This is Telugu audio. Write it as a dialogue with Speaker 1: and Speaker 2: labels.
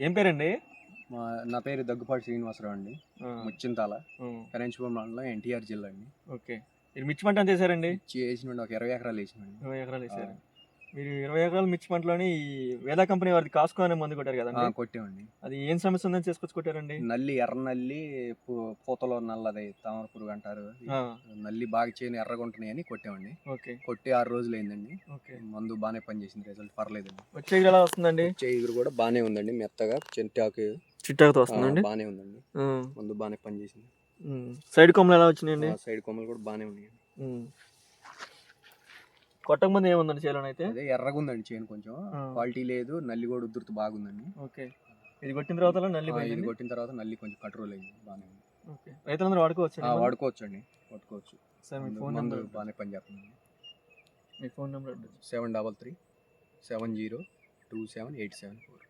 Speaker 1: ఏం పేరండి?
Speaker 2: మా నా పేరు దగ్గుపాటి శ్రీనివాసరావు అండి. ముచ్చింతాల.
Speaker 1: ఆ,
Speaker 2: కరెంచుపూర్ మండలం ఎన్టీఆర్ జిల్లా అండి.
Speaker 1: ఓకే. మీరు మిర్చి పంట
Speaker 2: మిర్చి వేసినండి ఒక ఇరవై ఎకరాలు వేసినండి
Speaker 1: ఇరవై ఎకరాలు వేసారు. మీరు ఇరవై ఎకరాల మిర్చి పంటలోని ఈ వేదా కంపెనీ వారిది కాస్కో అనే మందు కొట్టారు
Speaker 2: ఆ,
Speaker 1: కదండి
Speaker 2: కొట్టామండి.
Speaker 1: అది ఏం సమస్య ఉందని చేసుకొచ్చి కొట్టారండి?
Speaker 2: నల్లి ఎర్ర నల్లి పూ- పూతలో నల్లది తామర పురుగు అంటారు
Speaker 1: ఆ,
Speaker 2: నల్లి బాగా చేయని ఎర్రగా ఉంటున్నాయని కొట్టామండి.
Speaker 1: ఓకే.
Speaker 2: కొట్టి ఆరు రోజులు అయిందండి.
Speaker 1: ఓకే.
Speaker 2: మందు బాగానే పనిచేసింది రిజల్ట్ పర్లేదండి.
Speaker 1: వచ్చే ఎగురు ఎలా వస్తుందండి?
Speaker 2: చేయిగురు కూడా బాగానే ఉందండి మెత్తగా చెంటాకు.
Speaker 1: చిట్టాకుతో వస్తుందండి
Speaker 2: బాగానే ఉందండి. మందు బాగానే పనిచేసింది.
Speaker 1: సైడ్ కొమ్మలు ఎలా వచ్చినాయండి?
Speaker 2: సైడ్ కొమ్మలు కూడా బాగానే ఉన్నాయండి.
Speaker 1: ఉమ్. కొట్టక ముందు ఏముందండి చేలోని అయితే
Speaker 2: అదే ఎర్రగా ఉందండి చేయను కొంచెం. క్వాలిటీ లేదు నల్లి కూడా ఉధృతి బాగుందండి.
Speaker 1: ఓకే. ఇది కొట్టిన తర్వాత నల్లి
Speaker 2: ఇది కొట్టిన తర్వాత నల్లి కొంచెం కంట్రోల్ అయింది బాగానే ఉంది.
Speaker 1: ఓకే. రైతులందరూ వాడుకోవచ్చు
Speaker 2: వాడుకోవచ్చు అండి? వాడుకోవచ్చు
Speaker 1: సార్ మీ ఫోన్ నెంబర్
Speaker 2: బాగానే పనిచేస్తుంది
Speaker 1: మీ phone number
Speaker 2: seven double three seven zero two seven eight seven four.